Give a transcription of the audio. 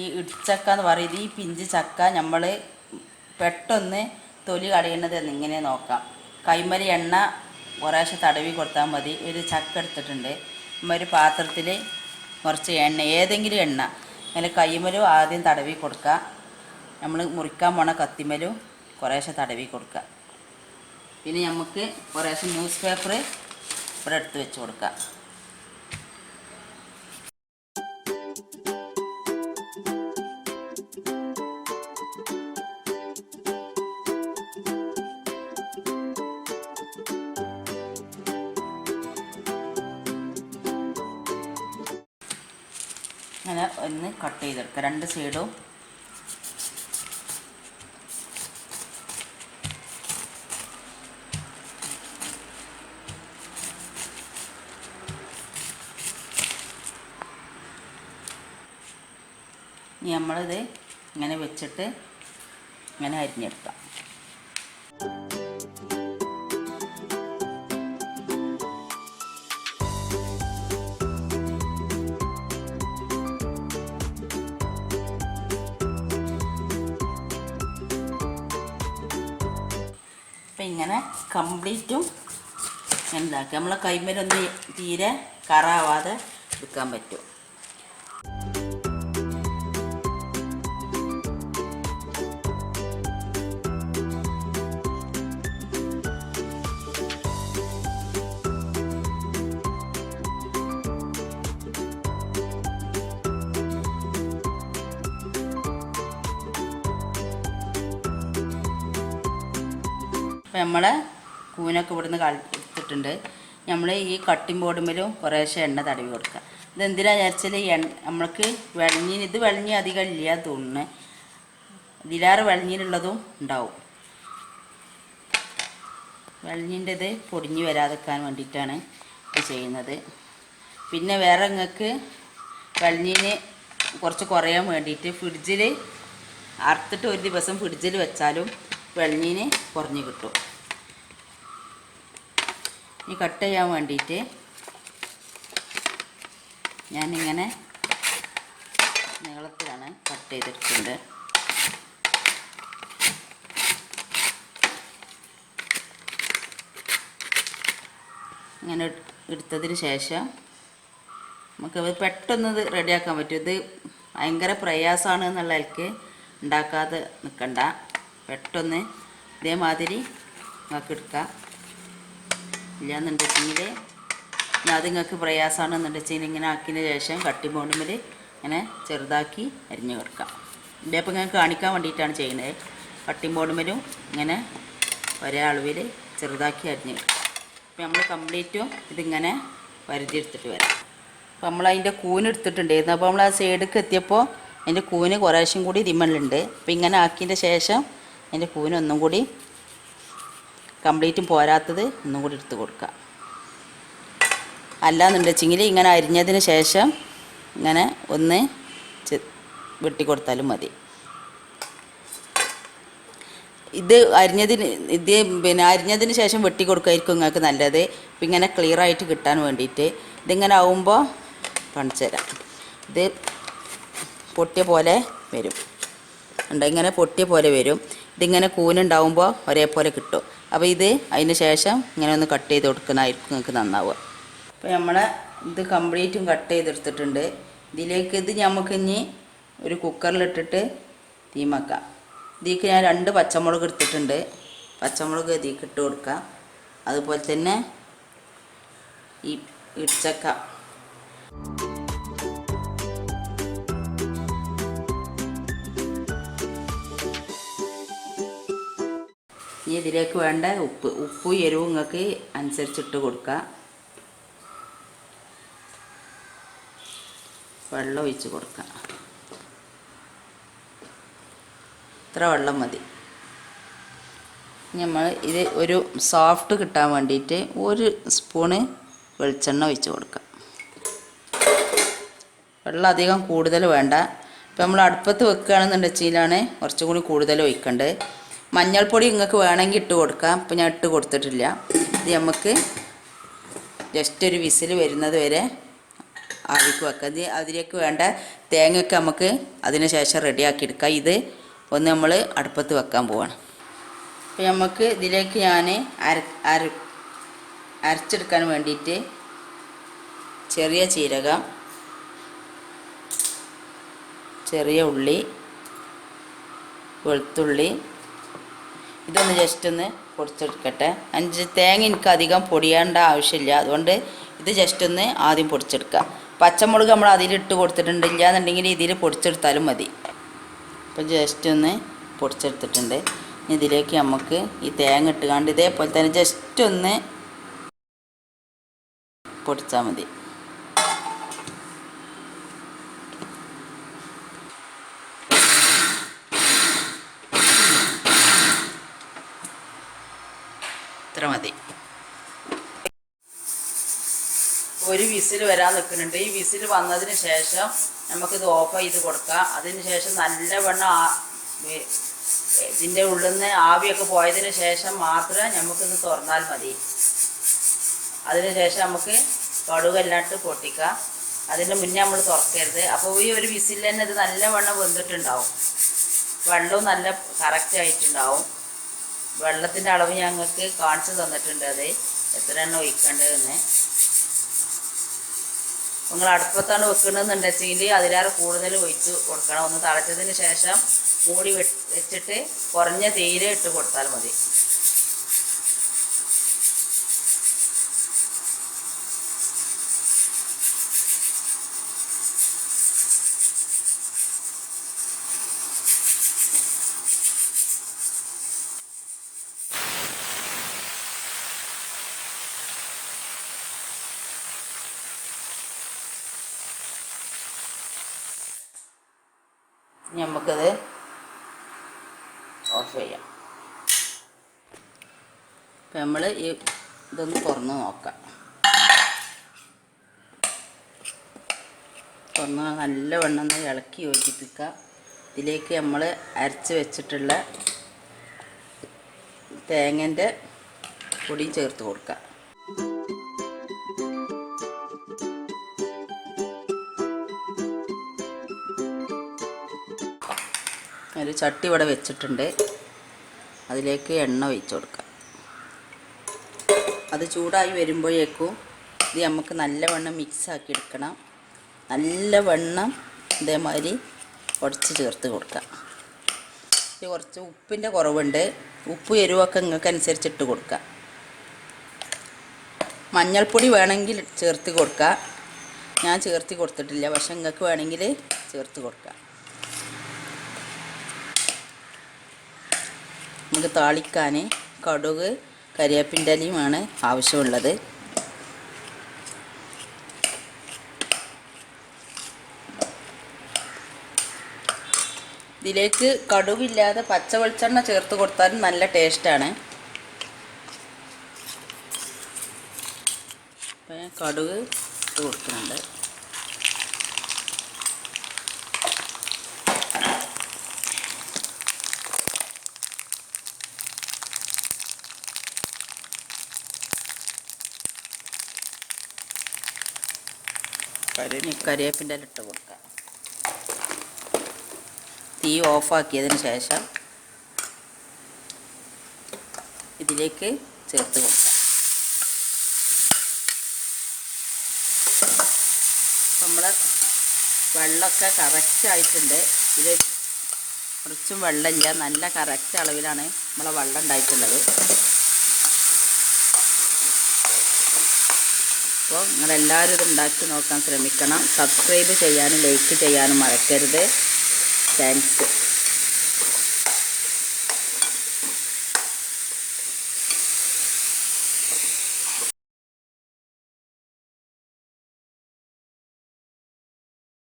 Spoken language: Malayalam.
ഈ ഇടിച്ചക്ക എന്ന് പറയുന്നത് ഈ പിഞ്ച് ചക്ക നമ്മൾ പെട്ടെന്ന് തൊലി കളയുന്നത് എന്നിങ്ങനെ നോക്കാം. കൈമരി എണ്ണ കുറേശ്ശെ തടവി കൊടുത്താൽ മതി. ഒരു ചക്ക എടുത്തിട്ടുണ്ട്. ഒരു പാത്രത്തിൽ കുറച്ച് എണ്ണ ഏതെങ്കിലും എണ്ണ. അങ്ങനെ കൈമലും ആദ്യം തടവി കൊടുക്കുക നമ്മൾ മുറിക്കാൻ പോണ കത്തിമലും കുറേശ്ശെ തടവി കൊടുക്കുക പിന്നെ നമുക്ക് കുറേശ്ശെ ന്യൂസ് പേപ്പർ ഇവിടെ എടുത്ത് വെച്ച് കൊടുക്കാം. അങ്ങനെ ഒന്ന് കട്ട് ചെയ്തെടുക്കുക. രണ്ട് സൈഡും. ഇനി നമ്മളിത് ഇങ്ങനെ വെച്ചിട്ട് ഇങ്ങനെ അരിഞ്ഞെടുക്കാം. ഇങ്ങനെ കംപ്ലീറ്റും ഇതാക്കുക നമ്മളെ കൈമേലൊന്നും തീരെ കറാവാതെ എടുക്കാൻ പറ്റും. അപ്പം നമ്മളെ കൂനൊക്കെ ഇവിടുന്ന് കളി എടുത്തിട്ടുണ്ട് നമ്മൾ ഈ കട്ടിംഗ് ബോർഡുമ്മലും കുറേശ്ശെ എണ്ണ തടവി കൊടുക്കുക ഇതെന്തിനാ വിചാരിച്ചാൽ എണ്ണ നമ്മൾക്ക് വെളിഞ്ഞീൻ ഇത് വെളിഞ്ഞ അധികം ഇല്ല തുണ്ണ് ഇതിലാറ് വെളിഞ്ഞീനുള്ളതും ഉണ്ടാവും. വെളിഞ്ഞിന്റെത് പൊടിഞ്ഞ് വരാതെക്കാൻ വേണ്ടിയിട്ടാണ് ഇത് ചെയ്യുന്നത്. പിന്നെ വേറെ നിങ്ങൾക്ക് വെളിഞ്ഞീന് കുറച്ച് കുറയാൻ വേണ്ടിയിട്ട് ഫ്രിഡ്ജിൽ അറുത്തിട്ട് ഒരു ദിവസം ഫ്രിഡ്ജിൽ വെച്ചാലും വെളിഞ്ഞീന് കുറഞ്ഞ് കിട്ടും. ഈ കട്ട് ചെയ്യാൻ വേണ്ടിയിട്ട് ഞാനിങ്ങനെ നീളത്തിലാണ് കട്ട് ചെയ്തിട്ടുണ്ട്. ഇങ്ങനെ എടു- എടുത്തതിന് ശേഷം നമുക്ക് പെട്ടെന്ന് റെഡിയാക്കാൻ പറ്റും. ഇത് ഭയങ്കര പ്രയാസമാണ് എന്നുള്ള നിലയ്ക്ക് ഉണ്ടാക്കാതെ നിൽക്കണ്ട പെട്ടെന്ന് ഇതേമാതിരി നിങ്ങൾക്ക് എടുക്കാം ഇല്ലാന്നുണ്ടെങ്കിൽ അത് നിങ്ങൾക്ക് പ്രയാസമാണെന്നുണ്ടെങ്കിൽ ഇങ്ങനെ ആക്കിയതിന് ശേഷം കട്ടി ബോണ്ടുമ്പിൽ ഇങ്ങനെ ചെറുതാക്കി അരിഞ്ഞ് കൊടുക്കാം. ഇതിപ്പോൾ നിങ്ങൾക്ക് കാണിക്കാൻ വേണ്ടിയിട്ടാണ് ചെയ്യുന്നത്. കട്ടി ബോണ്ടുമ്പിലും ഇങ്ങനെ ഒരേ അളവിൽ ചെറുതാക്കി അരിഞ്ഞ് കൊടുക്കാം. അപ്പോൾ നമ്മൾ കംപ്ലീറ്റും ഇതിങ്ങനെ വരുതിയെടുത്തിട്ട് വരാം. അപ്പോൾ നമ്മൾ അതിന്റെ കൂന് എടുത്തിട്ടുണ്ടായിരുന്നു. അപ്പോൾ നമ്മൾ ആ സൈഡിലേക്ക് എത്തിയപ്പോൾ അതിന്റെ കൂന് കുറേശ്ശും കൂടി ഇതിമ്മലുണ്ട് അപ്പോൾ ഇങ്ങനെ ആക്കിയതിന്റെ ശേഷം അതിന്റെ കൂനൊന്നും കൂടി കംപ്ലീറ്റും പോരാത്തത് ഒന്നും കൂടി എടുത്ത് കൊടുക്കുക. അല്ലാന്നുണ്ടെച്ചെങ്കിൽ ഇങ്ങനെ അരിഞ്ഞതിന് ശേഷം ഇങ്ങനെ ഒന്ന് വെട്ടി വെട്ടിക്കൊടുത്താലും മതി. ഇത് അരിഞ്ഞതിന് ഇത് പിന്നെ അരിഞ്ഞതിന് ശേഷം വെട്ടി കൊടുക്കുമായിരിക്കും നിങ്ങൾക്ക് നല്ലത്. ഇപ്പം ഇങ്ങനെ ക്ലിയർ ആയിട്ട് കിട്ടാൻ വേണ്ടിയിട്ട് ഇതിങ്ങനെ ആവുമ്പോൾ കാണിച്ചു തരാം ഇത് പൊട്ടിയ പോലെ വരും. ഉണ്ട് ഇങ്ങനെ പൊട്ടിയ പോലെ വരും. ഇതിങ്ങനെ കൂനുണ്ടാവുമ്പോൾ ഒരേപോലെ കിട്ടും. അപ്പോൾ ഇത് അതിന് ശേഷം ഇങ്ങനെ ഒന്ന് കട്ട് ചെയ്ത് കൊടുക്കുന്നതായിരിക്കും നിങ്ങൾക്ക് നന്നാവുക. അപ്പോൾ നമ്മളെ ഇത് കംപ്ലീറ്റും കട്ട് ചെയ്തെടുത്തിട്ടുണ്ട് ഇതിലേക്ക് ഇത് നമുക്ക് ഇനി ഒരു കുക്കറിലിട്ടിട്ട് തീമാക്കാം ഇതിലേക്ക് ഞാൻ രണ്ട് പച്ചമുളക് എടുത്തിട്ടുണ്ട്. പച്ചമുളക് ഇതിലേക്ക് ഇട്ട് കൊടുക്കാം. അതുപോലെ തന്നെ ഈ ഇടിച്ചക്ക. ഇനി ഇതിലേക്ക് വേണ്ട ഉപ്പ്. ഉപ്പും എരിവും നിങ്ങൾക്ക് അനുസരിച്ചിട്ട് കൊടുക്കുക വെള്ളം ഒഴിച്ച് കൊടുക്കുക ഇത്ര വെള്ളം മതി. നമ്മൾ ഇത് ഒരു സോഫ്റ്റ് കിട്ടാൻ വേണ്ടിയിട്ട് ഒരു സ്പൂണ് വെളിച്ചെണ്ണ ഒഴിച്ച് കൊടുക്കുക വെള്ളം അധികം കൂടുതൽ വേണ്ട. ഇപ്പം നമ്മൾ അടുപ്പത്ത് വെക്കുകയാണെന്നുണ്ടെച്ചാലാണ് കുറച്ചും കൂടി കൂടുതൽ ഒഴിക്കേണ്ടത് മഞ്ഞൾപ്പൊടി നിങ്ങൾക്ക് വേണമെങ്കിൽ ഇട്ട് കൊടുക്കാം. ഇപ്പം ഞാൻ ഇട്ട് കൊടുത്തിട്ടില്ല. ഇത് നമുക്ക് ജസ്റ്റ് ഒരു വിസിൽ വരുന്നത് വരെ ആവിക്ക് വെക്കാം. ഇത് അതിലേക്ക് വേണ്ട തേങ്ങയൊക്കെ നമുക്ക് അതിന് ശേഷം റെഡിയാക്കി എടുക്കാം. ഇത് ഒന്ന് നമ്മൾ അടുപ്പത്ത് വെക്കാൻ പോവാണ്. അപ്പോൾ നമുക്ക് ഇതിലേക്ക് ഞാൻ അര അര അരച്ചെടുക്കാൻ വേണ്ടിയിട്ട് ചെറിയ ജീരകം ചെറിയ ഉള്ളി വെളുത്തുള്ളി ഇതൊന്ന് ജസ്റ്റ് ഒന്ന് പൊടിച്ചെടുക്കട്ടെ. അഞ്ച് തേങ്ങ എനിക്ക് അധികം പൊടിയേണ്ട ആവശ്യമില്ല. അതുകൊണ്ട് ഇത് ജസ്റ്റ് ഒന്ന് ആദ്യം പൊടിച്ചെടുക്കുക പച്ചമുളക് നമ്മൾ അതിലിട്ട് കൊടുത്തിട്ടുണ്ട്. ഇല്ലാന്നുണ്ടെങ്കിൽ ഇതിൽ പൊടിച്ചെടുത്താലും മതി. അപ്പോൾ ജസ്റ്റ് ഒന്ന് പൊടിച്ചെടുത്തിട്ടുണ്ട്. ഇതിലേക്ക് നമുക്ക് ഈ തേങ്ങ ഇട്ടുകൊണ്ട് ഇതേപോലെ തന്നെ ജസ്റ്റ് ഒന്ന് പൊടിച്ചാൽ മതി ഇത്ര മതി ഒരു വിസിൽ വരാൻ നിൽക്കുന്നുണ്ട്. ഈ വിസിൽ വന്നതിന് ശേഷം നമുക്കിത് ഓഫ് ചെയ്ത് കൊടുക്കാം. അതിന് ശേഷം നല്ലവണ്ണം ആ- ഇതിന്റെ ഉള്ളിൽ നിന്ന് ആവിയൊക്കെ പോയതിന് ശേഷം മാത്രം നമുക്കിത് തുറന്നാൽ മതി. അതിന് ശേഷം നമുക്ക് കടുകല്ലാട്ട് പൊട്ടിക്കാം. അതിന് മുന്നേ നമ്മൾ തുറക്കരുത്. അപ്പോൾ ഈ ഒരു വിസിൽ തന്നെ ഇത് നല്ലവണ്ണം വെന്തിട്ടുണ്ടാവും. വെള്ളവും നല്ല കറക്റ്റ് ആയിട്ടുണ്ടാവും. വെള്ളത്തിന്റെ അളവ് ഞങ്ങൾക്ക് കാണിച്ചു തന്നിട്ടുണ്ട് അത്. എത്ര എണ്ണം ഒഴിക്കേണ്ടതെന്ന്. നിങ്ങൾ അടുപ്പത്താണ് വെക്കണമെന്നുണ്ടെച്ചെങ്കിൽ അതിലേറെ കൂടുതൽ ഒഴിച്ച് കൊടുക്കണം. ഒന്ന് തിളച്ചതിന് ശേഷം മൂടി വെച്ചിട്ട് കുറഞ്ഞ തീരെ ഇട്ട് കൊടുത്താൽ മതി. നമുക്കത് ഓഫ് ചെയ്യാം. അപ്പം നമ്മൾ ഈ ഇതൊന്ന് തുറന്ന് നോക്കാം. തുറന്ന് നല്ലവണ്ണം ഒന്ന് ഇളക്കി യോജിപ്പിക്കുക. ഇതിലേക്ക് നമ്മൾ അരച്ച് വെച്ചിട്ടുള്ള തേങ്ങന്റെ പൊടിയും ചേർത്ത് കൊടുക്കുക. ഒരു ചട്ടി ഇവിടെ വെച്ചിട്ടുണ്ട്. അതിലേക്ക് എണ്ണ ഒഴിച്ചു കൊടുക്കാം. അത് ചൂടായി വരുമ്പോഴേക്കും ഇത് നമുക്ക് നല്ലവണ്ണം മിക്സ് ആക്കി എടുക്കണം. നല്ലവണ്ണം ഇതേമാതിരി ഉടച്ച് ചേർത്ത് കൊടുക്കാം. ഇത് കുറച്ച് ഉപ്പിന്റെ കുറവുണ്ട്. ഉപ്പ് എരിവൊക്കെ നിങ്ങൾക്ക് അനുസരിച്ചിട്ട് കൊടുക്കാം. മഞ്ഞൾപ്പൊടി വേണമെങ്കിൽ ചേർത്ത് കൊടുക്കുക ഞാൻ ചേർത്ത് കൊടുത്തിട്ടില്ല. പക്ഷെ നിങ്ങൾക്ക് വേണമെങ്കിൽ ചേർത്ത് കൊടുക്കാം. നമുക്ക് താളിക്കാൻ കടുക് കരിവേപ്പിന്റെ ആവശ്യമുള്ളത്. ഇതിലേക്ക് കടുകില്ലാതെ പച്ച വെളിച്ചെണ്ണ ചേർത്ത് കൊടുത്താലും നല്ല ടേസ്റ്റാണ്. കടുക് ഇട്ട് കൊടുക്കുന്നുണ്ട്. കരി കരിവേപ്പിന്റെ ഇല ഇട്ട് കൊടുക്കാം. തീ ഓഫാക്കിയതിന് ശേഷം ഇതിലേക്ക് ചേർത്ത് കൊടുക്കാം. നമ്മൾ വെള്ളമൊക്കെ കറക്റ്റ് ആയിട്ടുണ്ട്. ഇത് കുറച്ചും വെള്ളമില്ല. നല്ല കറക്റ്റ് അളവിലാണ് നമ്മളെ വെള്ളം ഉണ്ടായിട്ടുള്ളത്. അപ്പോൾ നിങ്ങളെല്ലാവരും ഇത് ഉണ്ടാക്കി നോക്കാൻ ശ്രമിക്കണം. സബ്സ്ക്രൈബ് ചെയ്യാനും ലൈക്ക് ചെയ്യാനും മറക്കരുത്. താങ്ക്സ്